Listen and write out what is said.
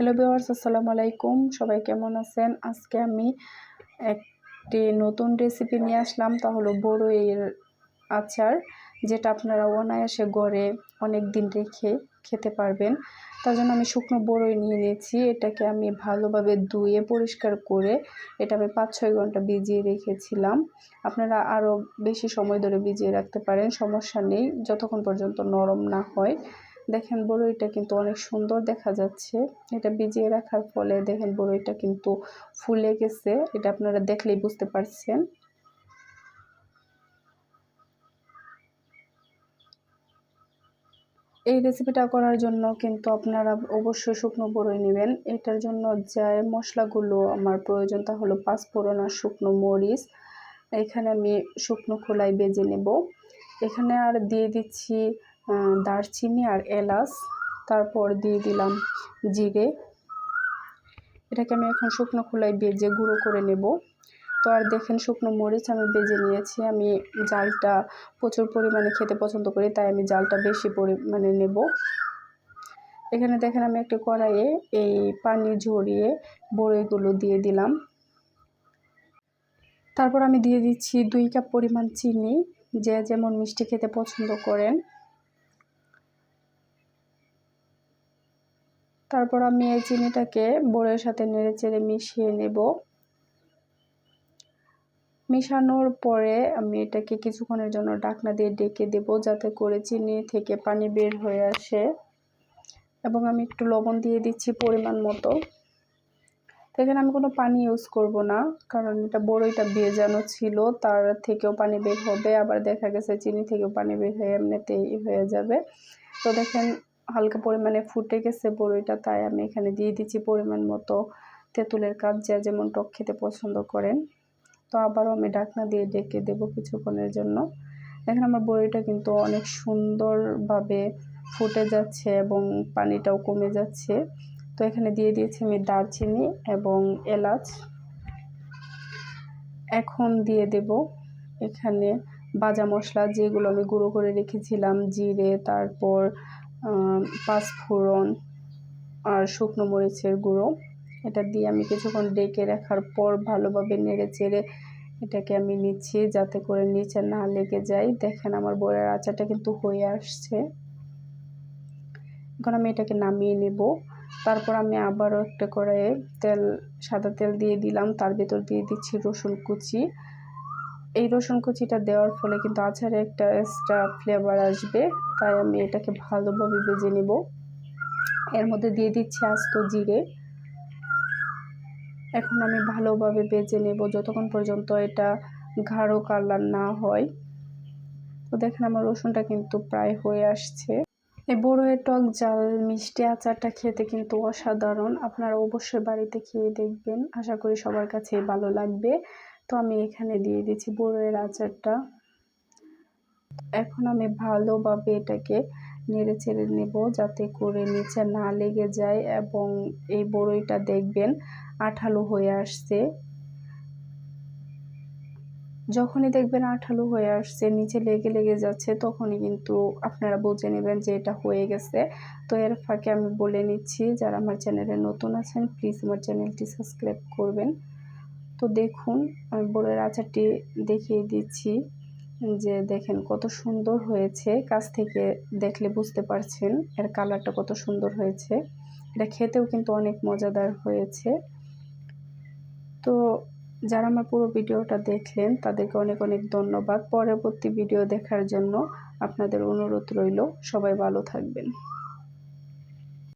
Hello viewers আসসালামু আলাইকুম। সবাই কেমন আছেন? আজকে আমি একটি নতুন রেসিপি নিয়ে আসলাম। তা হলো বড়ইয়ের আচার, যেটা আপনারা অনায়াসে গড়ে অনেক দিন রেখে খেতে পারবেন। তার জন্য আমি শুকনো বড়ই নিয়ে নিয়েছি। এটাকে আমি ভালোভাবে ধুয়ে পরিষ্কার করে এটা আমি পাঁচ ছয় ঘণ্টা ভিজিয়ে রেখেছিলাম। আপনারা আরও বেশি সময় ধরে ভিজিয়ে রাখতে পারেন, সমস্যা নেই। যতক্ষণ পর্যন্ত নরম না হয়। দেখেন বড়ইটা কিন্তু অনেক সুন্দর দেখা যাচ্ছে। এটা ভিজিয়ে রাখার ফলে দেখেন বড়ইটা কিন্তু ফুলে গেছে। এটা আপনারা দেখলেই বুঝতে পারছেন। এই রেসিপিটা করার জন্য কিন্তু আপনারা অবশ্যই শুকনো বড়ই নেবেন। এটার জন্য যে মশলাগুলো আমার প্রয়োজন তা হলো পাঁচফোড়ন আর শুকনো মরিচ। এখানে আমি শুকনো খোলাই বেজে নেব। এখানে আর দিয়ে দিচ্ছি দারচিনি আর এলাচ। তারপর দিয়ে দিলাম জিরে। এটাকে আমি এখন শুকনো খোলায় বেজে গুঁড়ো করে নেব। তো আর দেখেন শুকনো মরিচ আমি বেজে নিয়েছি। আমি জালটা প্রচুর পরিমাণে খেতে পছন্দ করি, তাই আমি জালটা বেশি পরিমাণে নেব। এখানে দেখেন আমি একটা কড়াইয়ে এই পানি ঝরিয়ে বড়িগুলো দিয়ে দিলাম। তারপর আমি দিয়ে দিচ্ছি দুই কাপ পরিমাণ চিনি। যে যেমন মিষ্টি খেতে পছন্দ করেন। তারপর আমি এই চিনিটাকে বড়ের সাথে নেড়ে চেড়ে মিশিয়ে নেব। মিশানোর পরে আমি এটাকে কিছুক্ষণের জন্য ডাকনা দিয়ে ডেকে দেব যাতে করে চিনি থেকে পানি বের হয়ে আসে। এবং আমি একটু লবণ দিয়ে দিচ্ছি পরিমাণ মতো। এখানে আমি কোনো পানি ইউজ করব না, কারণ এটা বড়ইটা ভেজানো ছিল, তার থেকেও পানি বের হবে। আবার দেখা গেছে চিনি থেকেও পানি বের হয়ে এমনিতেই হয়ে যাবে। তো দেখেন হালকা পরিমাণে ফুটে গেছে বড়ইটা তাই আমি এখানে দিয়ে দিচ্ছি পরিমাণ মতো তেঁতুলের কাপ যা যেমন টক খেতে পছন্দ করেন। তো আবারও আমি ডাকনা দিয়ে ডেকে দেবো কিছুক্ষণের জন্য। দেখেন আমার বড়িটা কিন্তু অনেক সুন্দরভাবে ফুটে যাচ্ছে এবং পানিটাও কমে যাচ্ছে। তো এখানে দিয়ে দিয়েছি আমি দারচিনি এবং এলাচ। এখন দিয়ে দেব এখানে বাজা মশলা যেগুলো আমি গুঁড়ো করে রেখেছিলাম, জিরে, তারপর পাঁচফোড়ন আর শুকনো মরিচের গুঁড়ো। এটা দিয়ে আমি কিছুক্ষণ ডেকে রাখার পর ভালোভাবে নেড়ে চেড়ে এটাকে আমি নিচ্ছি, যাতে করে নিচে না লেগে যায়। দেখেন আমার বইয়ের আচারটা কিন্তু হয়ে আসছে। এখন আমি এটাকে নামিয়ে নেব। তারপর আমি আবারও একটা করে তেল, সাদা তেল দিয়ে দিলাম। তার ভেতর দিয়ে দিচ্ছি রসুন কুচি। এই রসুন কুচিটা দেওয়ার ফলে কিন্তু আচারে একটা এক্সট্রা ফ্লেভার আসবে, তাই আমি এটাকে ভালোভাবে ভেজে নেব। এর মধ্যে দিয়ে দিচ্ছি আস্ত জিরে। এখন আমি ভালোভাবে বেজে নেব যতক্ষণ পর্যন্ত এটা গাঢ় কালার না হয়। তো দেখেন আমার রসুনটা কিন্তু প্রায় হয়ে আসছে। এই বড়োয়ের টক জাল মিষ্টি আচারটা খেতে কিন্তু অসাধারণ। আপনারা অবশ্যই বাড়িতে খেয়ে দেখবেন। আশা করি সবার কাছে ভালো লাগবে। তো আমি এখানে দিয়ে দিচ্ছি বড়োয়ের আচারটা। এখন আমি ভালোভাবে এটাকে নেড়ে ছেড়ে নেব যাতে করে নিচে না লেগে যায় এবং এই বড়ইটা দেখবেন আঠালো হয়ে আসছে। যখনই দেখবেন আঠালো হয়ে আসছে, নিচে লেগে লেগে যাচ্ছে, তখনই কিন্তু আপনারা বুঝে নেবেন যে এটা হয়ে গেছে। তো এর ফাঁকে আমি বলে নিচ্ছি, যারা আমার চ্যানেলে নতুন আছেন প্লিজ আমার চ্যানেলটি সাবস্ক্রাইব করবেন। তো দেখুন, আমি বড়ের আচারটি দেখিয়ে দিচ্ছি যে দেখেন কত সুন্দর হয়েছে। কাছ থেকে দেখলে বুঝতে পারছেন এর কালারটা কত সুন্দর হয়েছে। এটা খেতেও কিন্তু অনেক মজাদার হয়েছে। তো যারা আমার পুরো ভিডিওটা দেখলেন, তাদেরকে অনেক অনেক ধন্যবাদ। পরবর্তী ভিডিও দেখার জন্য আপনাদের অনুরোধ রইল, সবাই ভালো থাকবেন।